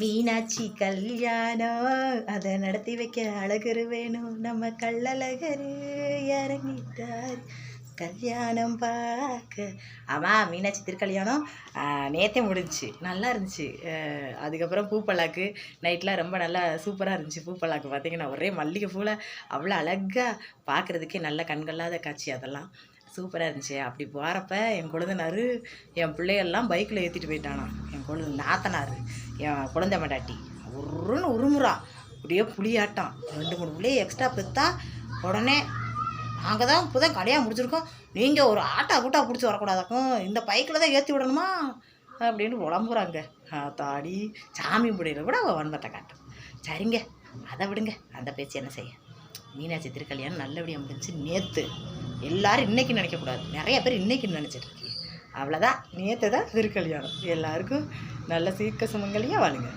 மீனாட்சி கல்யாணம் அதை நடத்தி வைக்க அழகரு வேணும். நம்ம கள்ளழகரு இறங்கிட்டார். கல்யாணம் பார்க்க. ஆமாம் மீனாட்சி திருக்கல்யாணம் நேற்றே முடிஞ்சிச்சு. நல்லா இருந்துச்சு. அதுக்கப்புறம் பூப்பல்லாக்கு நைட்லாம் ரொம்ப நல்லா சூப்பராக இருந்துச்சு பூப்பல்லாக்கு பார்த்தீங்கன்னா ஒரே மல்லிகை பூவில் அவ்வளோ அழகாக பார்க்குறதுக்கே நல்ல கண்கொள்ளாத காட்சி அதெல்லாம். சூப்பராக இருந்துச்சு. அப்படி போகிறப்ப என் குழந்தைனாரு என் பிள்ளையெல்லாம் பைக்கில் ஏற்றிட்டு போயிட்டானா என் நாத்தனார் என் குழந்தை மண்டாட்டி. உருன்னு உருமுறா. அப்படியே புளியாட்டம் ரெண்டு மூணு புள்ளியை எக்ஸ்ட்ரா பெற்றா உடனே நாங்கள் தான் இப்போ தான் கடையாக முடிச்சிருக்கோம். நீங்கள் ஒரு ஆட்டா கூட்டா பிடிச்சி வரக்கூடாதாக்கும்? இந்த பைக்கில் தான் ஏற்றி விடணுமா? அப்படின்னு உழம்புறாங்க தாடி சாமி பிடியில கூட அவள் வன்மத்தை காட்டும். சரிங்க அதை விடுங்க. அந்த பேச்சு என்ன செய்ய? மீனாட்சி திருக்கல்யாணம் நல்லபடியாக முடிஞ்சு நேற்று எல்லாரும் இன்னைக்கு நினைக்கக்கூடாது. நிறைய பேர் இன்றைக்கி நினச்சிட்டு இருக்கீங்க. அவ்வளோதான் நேற்று தான் திருக்கல்யாணம். எல்லாருக்கும் நல்ல சீக்க சுமங்கலியாக வாழுங்க.